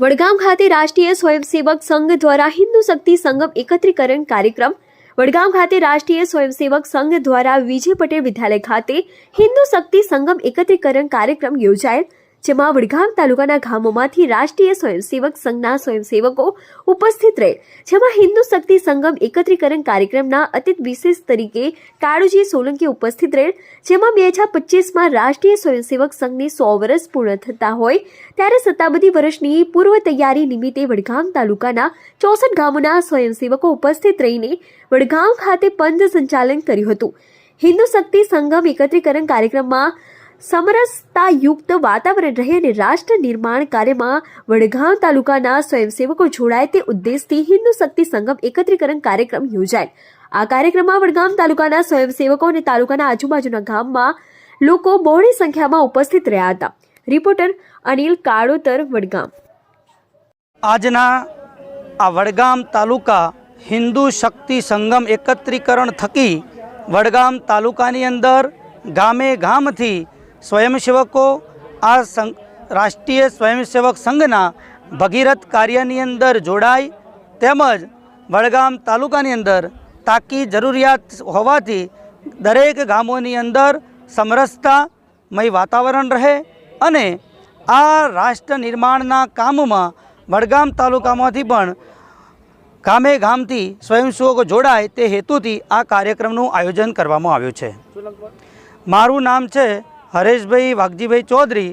વડગામ ખાતે રાષ્ટ્રીય સ્વયંસેવક સંઘ દ્વારા હિન્દુ શક્તિ સંગમ એકત્રીકરણ કાર્યક્રમ. વડગામ ખાતે રાષ્ટ્રીય સ્વયંસેવક સંઘ દ્વારા વિજય પટેલ વિદ્યાલય ખાતે હિન્દુ શક્તિ સંગમ એકત્રીકરણ કાર્યક્રમ યોજાયેલ. જેમાં વડગામ તાલુકાના ગામોમાંથી રાષ્ટ્રીય સ્વયંસેવક સંઘના સ્વયંસેવકો ઉપસ્થિત રહે. જેમાં હિન્દુ શક્તિ સંગમ એકત્રીકરણ કાર્યક્રમના અતિથિ વિશેષ તરીકે કાળુજી સોલંકી ઉપસ્થિત રહેલ જેમાં બે હજાર પચીસમાં રાષ્ટ્રીય સ્વયંસેવક સંઘની સો વર્ષ પૂર્ણ થતા હોય, ત્યારે સત્તાબધી વર્ષની પૂર્વ તૈયારી નિમિત્તે વડગામ તાલુકાના ચોસઠ ગામોના સ્વયંસેવકો ઉપસ્થિત રહીને વડગામ ખાતે પંથ સંચાલન કર્યું હતું. હિન્દુ શક્તિ સંગમ એકત્રીકરણ કાર્યક્રમમાં સમરસતાયુક્ત વાતાવરણ રહે અને રાષ્ટ્ર નિર્માણ કાર્યમાં વડગામ તાલુકાના સ્વયંસેવકો જોડાય તે ઉદ્દેશથી હિન્દુ શક્તિ સંગમ એકત્રીકરણ કાર્યક્રમ યોજાય. આ કાર્યક્રમમાં વડગામ તાલુકાના સ્વયંસેવકો અને તાલુકાના આજુબાજુના ગામમાં લોકો બહોળી સંખ્યામાં ઉપસ્થિત રહ્યા હતા. રિપોર્ટર અનિલ કાળોતર વડગામ આજના આ વડગામ તાલુકા હિન્દુ શક્તિ સંગમ એકત્રીકરણ થકી વડગામ તાલુકાની અંદર ગામે ગામથી સ્વયંસેવકો આ રાષ્ટ્રીય સ્વયંસેવક સંઘના ભગીરથ કાર્યની અંદર જોડાય તેમજ વડગામ તાલુકાની અંદર તાકી જરૂરિયાત હોવાથી દરેક ગામોની અંદર સમરસતામય વાતાવરણ રહે અને આ રાષ્ટ્ર નિર્માણના કામમાં વડગામ તાલુકામાંથી પણ ગામે ગામથી સ્વયંસેવકો જોડાય તે હેતુથી આ કાર્યક્રમનું આયોજન કરવામાં આવ્યું છે. મારું નામ છે હરેશભાઈ વાઘજીભાઈ ચૌધરી